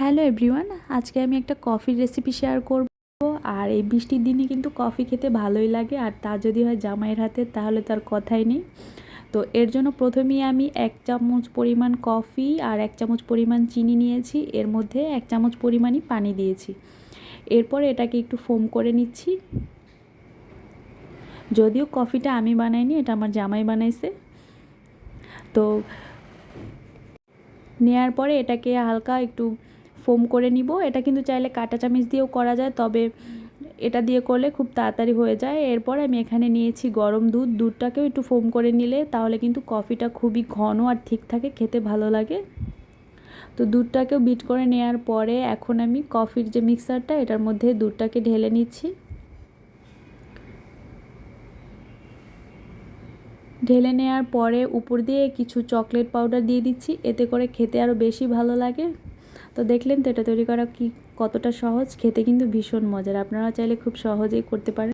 Hello everyone আজকে আমি একটা কফির রেসিপি শেয়ার করব। আর এই বৃষ্টির দিনে কিন্তু কফি খেতে ভালোই লাগে, আর তা যদি হয় জামাইয়ের হাতে, তাহলে তার কথাই নেই। তো এর জন্য প্রথমেই আমি এক চামচ পরিমাণ কফি আর এক চামচ পরিমাণ চিনি নিয়েছি। এর মধ্যে এক চামচ পরিমাণই পানি দিয়েছি। এরপর এটাকে একটু ফোম করে নিচ্ছি। যদিও কফিটা আমি বানাইনি, এটা আমার জামাই বানাইছে। তো নেয়ার পরে এটাকে হালকা একটু ফোম করে নিব। এটা কিন্তু চাইলে কাঁটা চামিচ দিয়েও করা যায়, তবে এটা দিয়ে করলে খুব তাড়াতাড়ি হয়ে যায়। এরপর আমি এখানে নিয়েছি গরম দুধ। দুধটাকেও একটু ফোম করে নিলে তাহলে কিন্তু কফিটা খুবই ঘন আর ঠিক থাকে, খেতে ভালো লাগে। তো দুধটাকেও বিট করে নেওয়ার পরে এখন আমি কফির যে মিক্সারটা, এটার মধ্যে দুধটাকে ঢেলে নিচ্ছি। ঢেলে নেওয়ার পরে উপর দিয়ে কিছু চকলেট পাউডার দিয়ে দিচ্ছি। এতে করে খেতে আরও বেশি ভালো লাগে। তো দেখলেন তো এটা তৈরি করা কি কতটা সহজ? খেতে কিন্তু ভীষণ মজার। আপনারা চাইলে খুব সহজেই করতে পারেন।